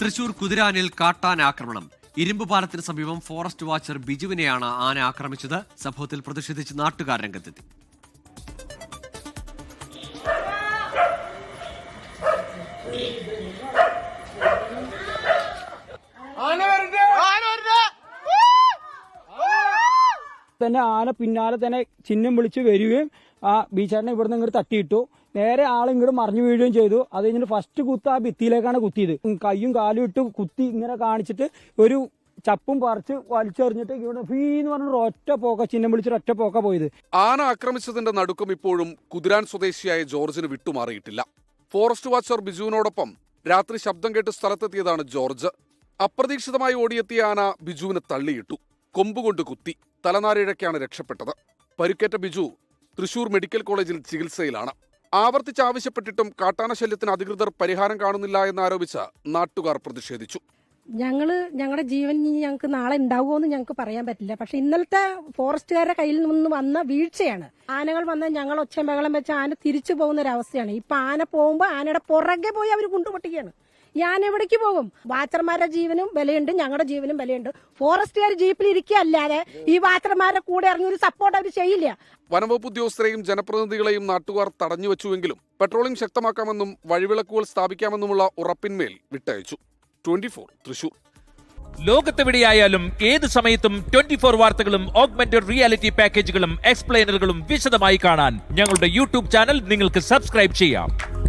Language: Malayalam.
തൃശൂർ കുതിരാനിൽ കാട്ടാൻ ആക്രമണം. ഇരുമ്പ് പാലത്തിന് സമീപം ഫോറസ്റ്റ് വാച്ചർ ബിജുവിനെയാണ് ആന ആക്രമിച്ചത്. സംഭവത്തിൽ പ്രതിഷേധിച്ച് നാട്ടുകാർ രംഗത്തെത്തി. തന്നെ ആന പിന്നാലെ തന്നെ ചിഹ്നം വിളിച്ച് വരികയും ആ ബീച്ചാറിനെ ഇവിടുന്ന് ഇങ്ങോട്ട് തട്ടിയിട്ടു. നേരെ ആൾ ഇങ്ങോട്ട് മറിഞ്ഞു വീഴുകയും ചെയ്തു. അത് കഴിഞ്ഞിട്ട് ഫസ്റ്റ് കുത്ത് ആ ഭിത്തിയിലേക്കാണ് കുത്തിയത്. കയ്യും കാലും ഇട്ട് കുത്തി ഇങ്ങനെ കാണിച്ചിട്ട് ഒരു ചപ്പും പറിച്ച് വലിച്ചെറിഞ്ഞിട്ട് ഇവിടെ ഫീന്ന് പറഞ്ഞ ഒറ്റ പോക്ക ചിഹ്നം വിളിച്ചൊരു ഒറ്റ പോക്ക പോയത്. ആന ആക്രമിച്ചതിന്റെ നടുക്കം ഇപ്പോഴും കുതിരാൻ സ്വദേശിയായ ജോർജിന് വിട്ടുമാറിയിട്ടില്ല. ഫോറസ്റ്റ് വാച്ചർ ബിജുവിനോടൊപ്പം രാത്രി ശബ്ദം കേട്ട് സ്ഥലത്തെത്തിയതാണ് ജോർജ്. അപ്രതീക്ഷിതമായി ഓടിയെത്തിയ ആന ബിജുവിനെ തള്ളിയിട്ടു. കൊമ്പുകൊണ്ട് കുത്തി. തലനാരിഴയ്ക്കാണ് രക്ഷപ്പെട്ടത്. പരുക്കേറ്റ ബിജു തൃശൂർ മെഡിക്കൽ കോളേജിൽ ചികിത്സയിലാണ്. ആവർത്തിച്ച് ആവശ്യപ്പെട്ടിട്ടും കാട്ടാന ശല്യത്തിന് അധികൃതർ പരിഹാരം കാണുന്നില്ല എന്നാരോപിച്ച് നാട്ടുകാർ പ്രതിഷേധിച്ചു. ഞങ്ങൾ ഞങ്ങളുടെ ജീവൻ ഞങ്ങൾക്ക് നാളെ ഉണ്ടാവുമോ എന്ന് ഞങ്ങൾക്ക് പറയാൻ പറ്റില്ല. പക്ഷെ ഇന്നലത്തെ ഫോറസ്റ്റുകാരുടെ കയ്യിൽ നിന്ന് വന്ന വീഴ്ചയാണ്. ആനകൾ വന്ന ഞങ്ങൾ ഒച്ചയും ബഹളം വെച്ച് ആന തിരിച്ചു പോകുന്ന ഒരു അവസ്ഥയാണ് ഇപ്പൊ ആന പോകുമ്പോൾ ആനയുടെ പുറകെ പോയി അവർ കൊണ്ടുപൊട്ടിക്കുകയാണ് ആന എവിടേക്ക് പോകും? വാച്ചർമാരുടെ ജീവനും വിലയുണ്ട് ഞങ്ങളുടെ ജീവനും വിലയുണ്ട്. ഫോറസ്റ്റുകാർ ജീപ്പിൽ ഇരിക്കുകയല്ലാതെ ഈ വാച്ചർമാരുടെ കൂടെ ഇറങ്ങി ഒരു സപ്പോർട്ട് അവർ ചെയ്യില്ല. വനംവകുപ്പ് ഉദ്യോഗസ്ഥരെയും ജനപ്രതിനിധികളെയും നാട്ടുകാർ തടഞ്ഞു വെച്ചുവെങ്കിലും പെട്രോളിംഗ് ശക്തമാക്കാമെന്നും വഴിവിളക്കുകൾ സ്ഥാപിക്കാമെന്നുമുള്ള ഉറപ്പിന്മേൽ വിട്ടയച്ചു. ട്വന്റി തൃശൂർ. ലോകത്തെവിടെയായാലും ഏത് സമയത്തും ട്വന്റി ഫോർ വാർത്തകളും ഓഗ്മെന്റഡ് റിയാലിറ്റി പാക്കേജുകളും എക്സ്പ്ലെയിനറുകളും വിശദമായി കാണാൻ ഞങ്ങളുടെ യൂട്യൂബ് ചാനൽ നിങ്ങൾക്ക് സബ്സ്ക്രൈബ് ചെയ്യാം.